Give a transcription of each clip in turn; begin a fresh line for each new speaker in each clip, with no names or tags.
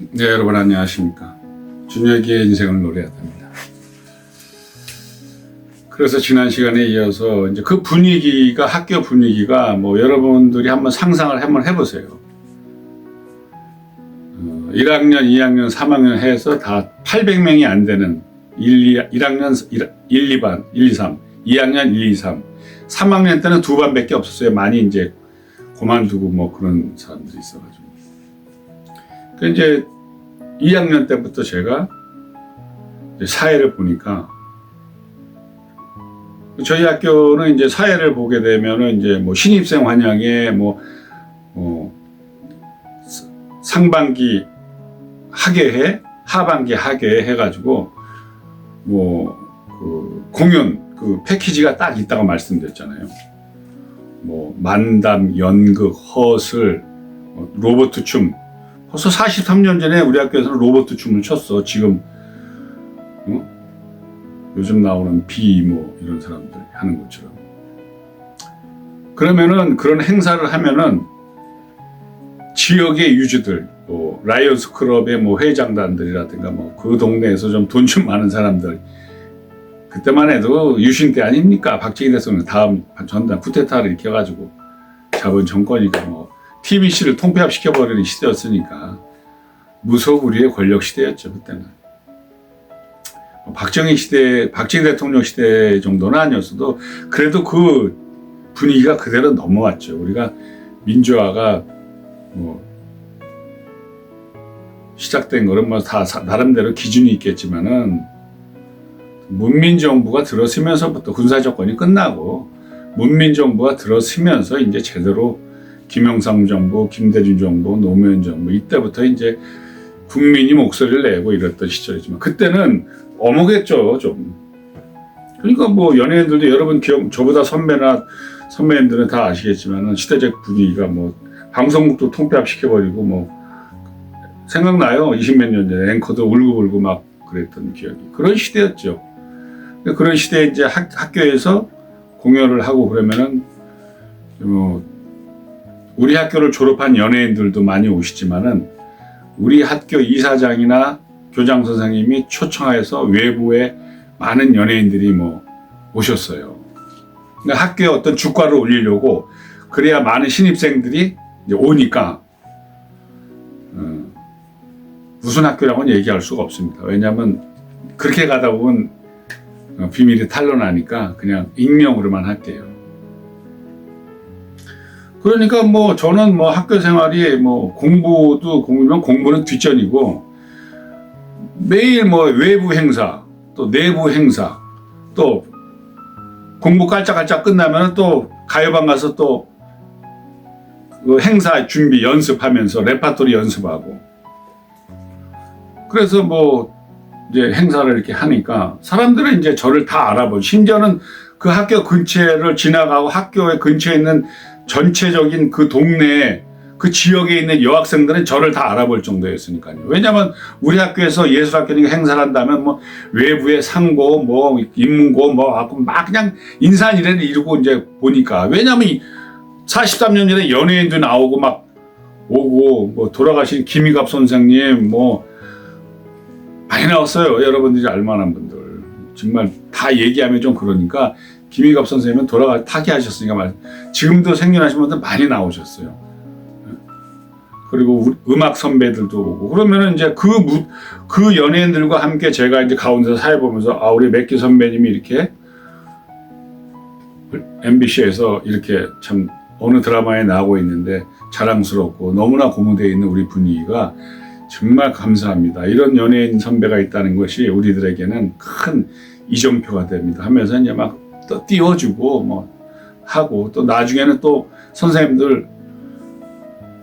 네, 여러분 안녕하십니까. 준혁이의 인생을 노래하답니다. 그래서 지난 시간에 이어서 이제 그 분위기가 학교 분위기가 뭐 여러분들이 한번 상상을 한번 해보세요. 어, 1학년, 2학년, 3학년 해서 다 800명이 안 되는 1, 2, 1학년 1, 1, 2반, 1, 2, 3, 2학년 1, 2, 3, 3학년 때는 두 반밖에 없었어요. 많이 이제 그만두고 뭐 그런 사람들이 있어가지고. 그 이제 2학년 때부터 제가 사회를 보니까 저희 학교는 이제 사회를 보게 되면은 이제 뭐 신입생 환영회 뭐, 뭐 상반기 학예회, 하반기 학예회 해가지고 뭐 그 공연 그 패키지가 딱 있다고 말씀드렸잖아요. 뭐 만담, 연극, 허슬, 뭐 로버트 춤. 벌써 43년 전에 우리 학교에서는 로버트 춤을 췄어. 지금 어? 요즘 나오는 비뭐 이런 사람들 하는 것처럼. 그러면은 그런 행사를 하면은 지역의 유주들, 뭐 라이언스 클럽의 뭐 회장단들이라든가 뭐 그 동네에서 좀 돈좀 많은 사람들 그때만 해도 유신 때 아닙니까? 박정희 대통령 다음 전단 쿠데타를 일으켜가지고 잡은 정권이니까 뭐 TBC를 통폐합시켜버리는 시대였으니까 무소불위의 권력 시대였죠 그때는. 뭐 박정희 시대, 박정희 대통령 시대 정도는 아니었어도 그래도 그 분위기가 그대로 넘어왔죠. 우리가 민주화가 뭐 시작된 거는 뭐다 나름대로 기준이 있겠지만은 문민 정부가 들어서면서부터 군사 정권이 끝나고 문민 정부가 들어서면서 이제 제대로 김영삼 정부, 김대중 정부, 노무현 정부 이때부터 이제 국민이 목소리를 내고 이랬던 시절이지만 그때는 어묵했죠 좀. 그러니까 뭐 연예인들도 여러분 기억 저보다 선배나 선배님들은 다 아시겠지만은 시대적 분위기가 뭐 방송국도 통폐합 시켜버리고 뭐 생각나요 20몇 년 전에 앵커도 울고불고 막 그랬던 기억이 그런 시대였죠. 그런 시대에 이제 학, 학교에서 공연을 하고 그러면은 뭐 우리 학교를 졸업한 연예인들도 많이 오시지만은 우리 학교 이사장이나 교장 선생님이 초청하여서 외부에 많은 연예인들이 뭐 오셨어요. 그러니까 학교에 어떤 주가를 올리려고 그래야 많은 신입생들이 오니까 어, 무슨 학교라고는 얘기할 수가 없습니다. 왜냐하면 그렇게 가다 보면 어, 비밀이 탄로나니까 그냥 익명으로만 할게요. 그러니까 뭐 저는 뭐 학교 생활이 뭐 공부도 공부면 공부는 뒷전이고 매일 뭐 외부 행사 또 내부 행사 또 공부 깔짝깔짝 끝나면 또 가요방 가서 또 그 행사 준비 연습하면서 레파토리 연습하고. 그래서 뭐 이제 행사를 이렇게 하니까 사람들은 이제 저를 다 알아보고 심지어는 그 학교 근처를 지나가고 학교의 근처에 있는 전체적인 그 동네에 그 지역에 있는 여학생들은 저를 다 알아볼 정도였으니까요. 왜냐하면 우리 학교에서 예술학교니까 행사를 한다면 뭐 외부의 상고 뭐 인문고 뭐막 그냥 인산이래를 이루고 이제 보니까 왜냐하면 43년 전에 연예인도 나오고 막 오고 뭐 돌아가신 김희갑 선생님 뭐 많이 나왔어요. 여러분들이 알만한 분들. 정말 다 얘기하면 좀 그러니까 김희갑 선생님은 돌아가 타계하셨으니까 말 지금도 생존하신 분들 많이 나오셨어요. 그리고 음악 선배들도 오고 그러면은 이제 그 무, 그 연예인들과 함께 제가 이제 가운데서 사회 보면서 아 우리 맥기 선배님이 이렇게 MBC에서 이렇게 참 어느 드라마에 나오고 있는데 자랑스럽고 너무나 고무되어 있는 우리 분위기가 정말 감사합니다. 이런 연예인 선배가 있다는 것이 우리들에게는 큰 이정표가 됩니다. 하면서 이제 막 또 띄워주고 뭐 하고 또 나중에는 또 선생님들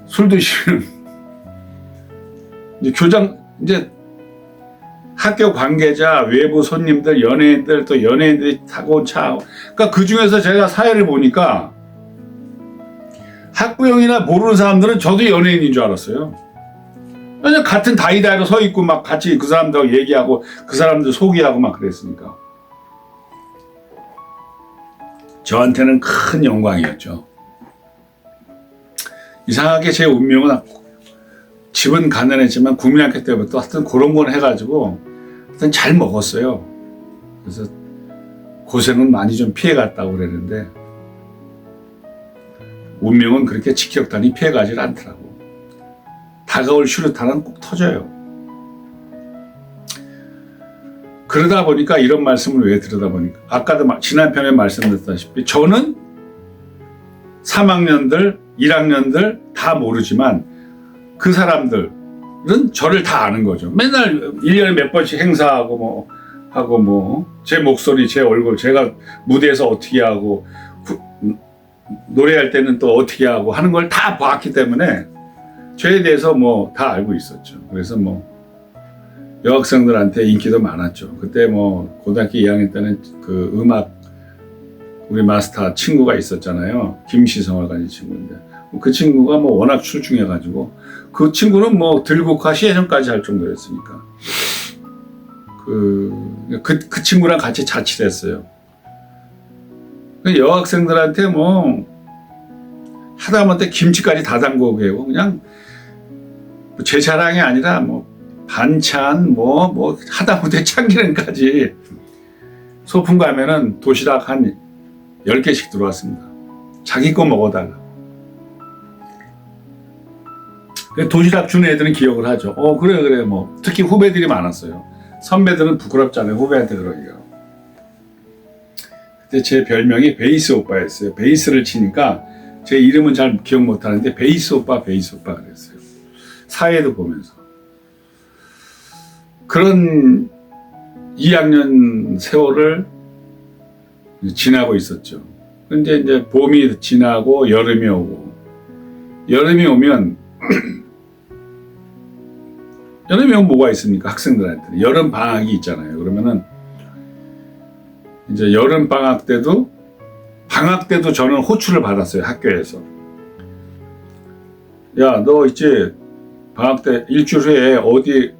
술 드시는 이제 교장 이제 학교 관계자, 외부 손님들, 연예인들 또 연예인들이 타고 온 차. 그러니까 그 중에서 제가 사회를 보니까 학부형이나 모르는 사람들은 저도 연예인인 줄 알았어요. 왜냐 같은 다이다이로 서 있고 막 같이 그 사람들하고 얘기하고 그 사람들 소개하고 막 그랬으니까 저한테는 큰 영광이었죠. 이상하게 제 운명은 집은 가난했지만 국민학교 때부터 하여튼 그런 건 해가지고 하여튼 잘 먹었어요. 그래서 고생은 많이 좀 피해갔다고 그랬는데 운명은 그렇게 직격탄이 피해가질 않더라고. 다가올 슈루탄은 꼭 터져요. 그러다 보니까 이런 말씀을 왜 들으다 보니까 아까도 마- 지난 편에 말씀드렸다시피 저는 3학년들, 1학년들 다 모르지만 그 사람들은 저를 다 아는 거죠. 맨날 1년에 몇 번씩 행사하고 뭐 하고 뭐 제 목소리, 제 얼굴, 제가 무대에서 어떻게 하고 구- 노래할 때는 또 어떻게 하고 하는 걸 다 봤기 때문에 저에 대해서 뭐 다 알고 있었죠. 그래서 뭐 여학생들한테 인기도 많았죠. 그때 뭐 고등학교 2학년 때는 그 음악 우리 마스터 친구가 있었잖아요. 김시성을 가진 친구인데 그 친구가 뭐 워낙 출중해가지고 그 친구는 뭐 들국화 시해전까지 할 정도였으니까 그, 그, 그 친구랑 같이 자취를 했어요. 그 여학생들한테 뭐 하다못해 김치까지 다 담그고 그냥 뭐제 자랑이 아니라 뭐 반찬 뭐뭐 하다못해 참기름까지 소풍 가면은 도시락 한 10개씩 들어왔습니다. 자기 거 먹어달라. 그 도시락 준 애들은 기억을 하죠. 어 그래 그래 뭐 특히 후배들이 많았어요. 선배들은 부끄럽잖아요. 후배한테 그러기가. 그때 제 별명이 베이스 오빠였어요. 베이스를 치니까 제 이름은 잘 기억 못 하는데 베이스 오빠 베이스 오빠 그랬어요. 사회도 보면서. 그런 2학년 세월을 지나고 있었죠. 근데 이제 봄이 지나고 여름이 오고 여름이 오면 여름이 오면 뭐가 있습니까? 학생들한테 여름 방학이 있잖아요. 그러면은 이제 여름 방학 때도 방학 때도 저는 호출을 받았어요. 학교에서. 야, 너 이제 방학 때 일주일 후에 어디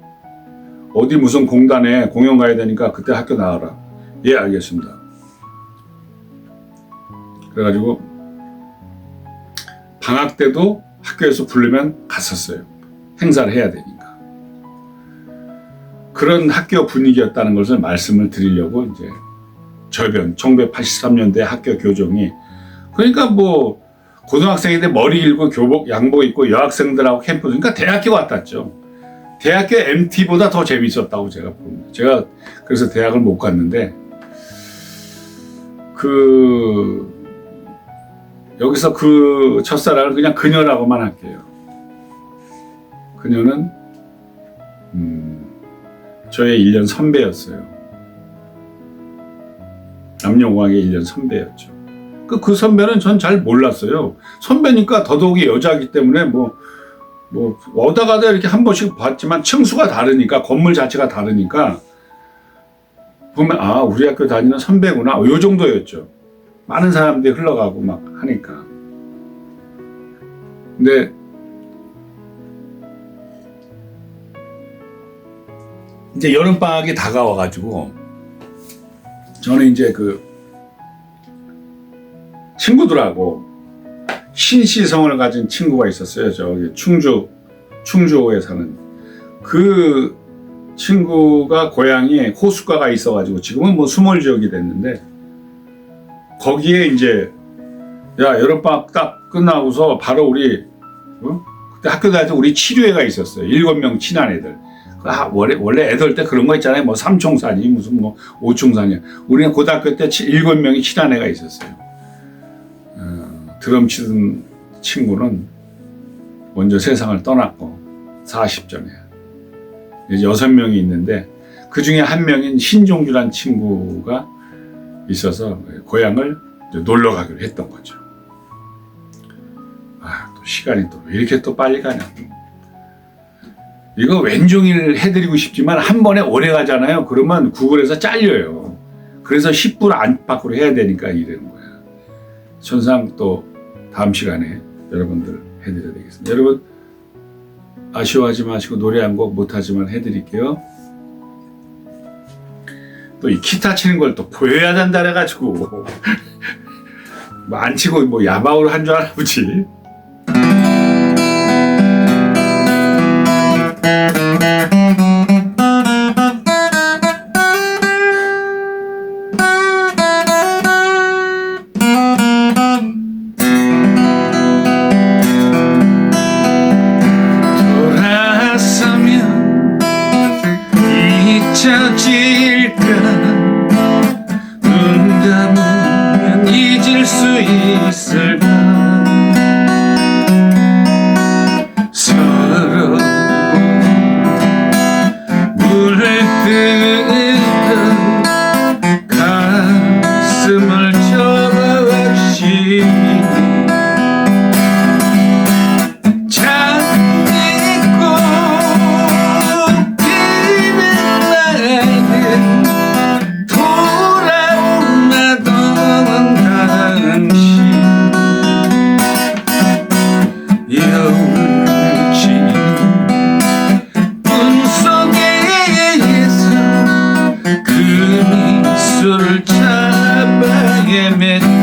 어디 무슨 공단에 공연 가야 되니까 그때 학교 나와라. 예, 알겠습니다. 그래가지고 방학 때도 학교에서 부르면 갔었어요. 행사를 해야 되니까. 그런 학교 분위기였다는 것을 말씀을 드리려고 이제 저변 1983년대 학교 교정이 그러니까 뭐 고등학생인데 머리 길고 교복 양복 입고 여학생들하고 캠프 그러니까 대학교 같았죠. 대학교 MT보다 더 재밌었다고 제가 봅니다. 제가 그래서 대학을 못 갔는데 그 여기서 그 첫사랑을 그냥 그녀라고만 할게요. 그녀는 음, 저의 1년 선배였어요. 남녀공학의 1년 선배였죠. 그, 그 선배는 전 잘 몰랐어요. 선배니까 더더욱이 여자이기 때문에 뭐, 뭐, 어다 가다 이렇게 한 번씩 봤지만 층수가 다르니까, 건물 자체가 다르니까, 보면, 아, 우리 학교 다니는 선배구나. 요 정도였죠. 많은 사람들이 흘러가고 막 하니까. 근데, 이제 여름방학이 다가와가지고, 저는 이제 그, 친구들하고 신시성을 가진 친구가 있었어요. 저기 충주, 충주에 사는. 그 친구가 고향에 호숫가가 있어가지고 지금은 뭐 수몰 지역이 됐는데 거기에 이제 야 여름방학 딱 끝나고서 바로 우리 어? 그때 학교 다닐 때 우리 치료회가 있었어요. 일곱 명 친한 애들. 아, 원래, 원래 애들 때 그런 거 있잖아요. 뭐 삼총사니 무슨 뭐 오총사니. 우리는 고등학교 때 치- 일곱 명이 친한 애가 있었어요. 어, 드럼 치던 친구는 먼저 세상을 떠났고 40전에 이제 여섯 명이 있는데 그 중에 한 명인 신종주란 친구가 있어서 고향을 놀러 가기로 했던 거죠. 아, 또 시간이 또 왜 이렇게 또 빨리 가냐. 이거 왼종일 해드리고 싶지만 한 번에 오래 가잖아요. 그러면 구글에서 잘려요. 그래서 10분 안팎으로 해야 되니까 이러는 거야. 천상 또 다음 시간에 여러분들 해드려야 되겠습니다. 여러분 아쉬워하지 마시고 노래 한 곡 못하지만 해드릴게요. 또 이 기타 치는 걸 또 보여야 된다 그래가지고 뭐 안 치고 뭐 야방으로 한줄 알아 보지. 주를 참 베개 맺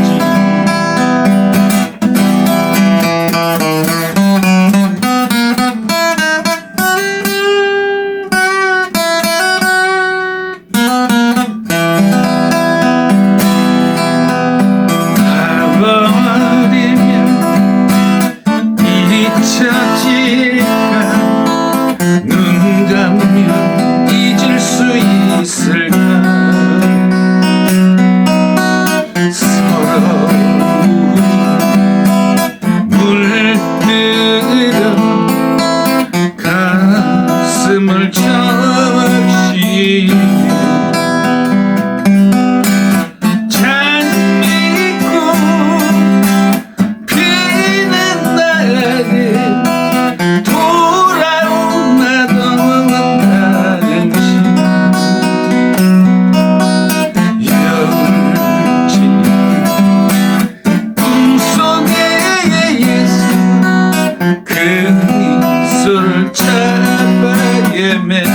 차가게 맺지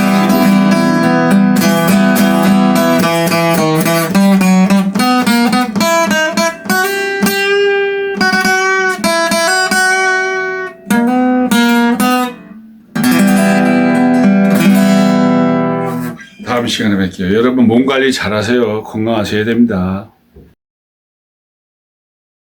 다음 시간에 뵐게요. 여러분 몸 관리 잘하세요. 건강하셔야 됩니다.